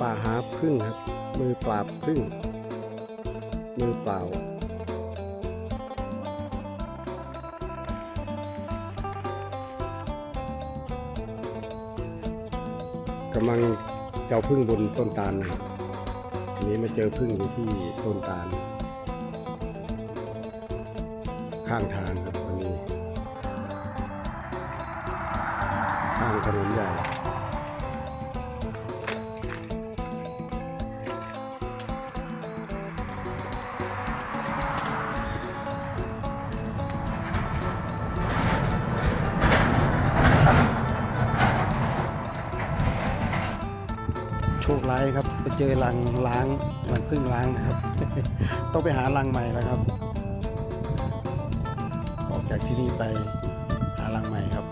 ป่าหาพึ่งครับ มือปราบพึ่ง มือเปล่ากำลังเจ้าพึ่งบนต้นตาลนะทีนี้มาเจอพึ่งอยู่ที่ต้นตาล ข้างทางครับวันนี้ ข้างถนนใหญ่ ชคร้ายครับไปเจอรังล้างรังพึ่งล้างนะครับ ต้องไปหารังใหม่แล้วครับ ออกจากที่นี่ไปหารังใหม่ครับ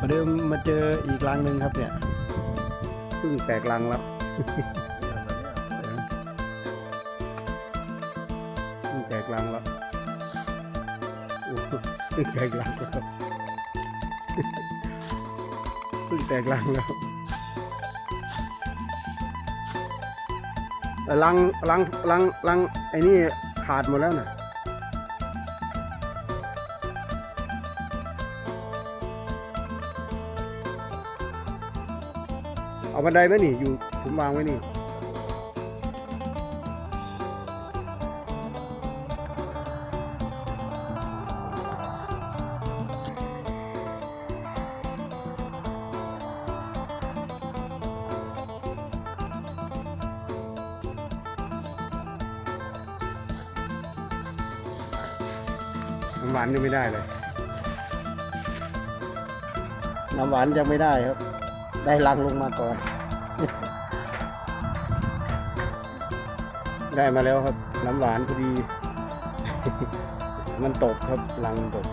ประเดิมมาเจออีกรังหนึ่งครับเนี่ยพึ่งแตกรังแล้วพึ่งแตกรังแล้วโอ้โหพึ่งแตกรังแล้วครับพึ่งแตกรังแล้ว รังรังรังรังไอ้นี่ขาดหมดแล้วน่ะเอาบันไดไหมนี่อยู่ผมวางไว้นี่ น้ำหวานยังไม่ได้เลย น้ำหวานยังไม่ได้ครับ ได้ลังลงมาก่อน ได้มาแล้วครับ น้ำหวานพอดี มันตกครับลังตก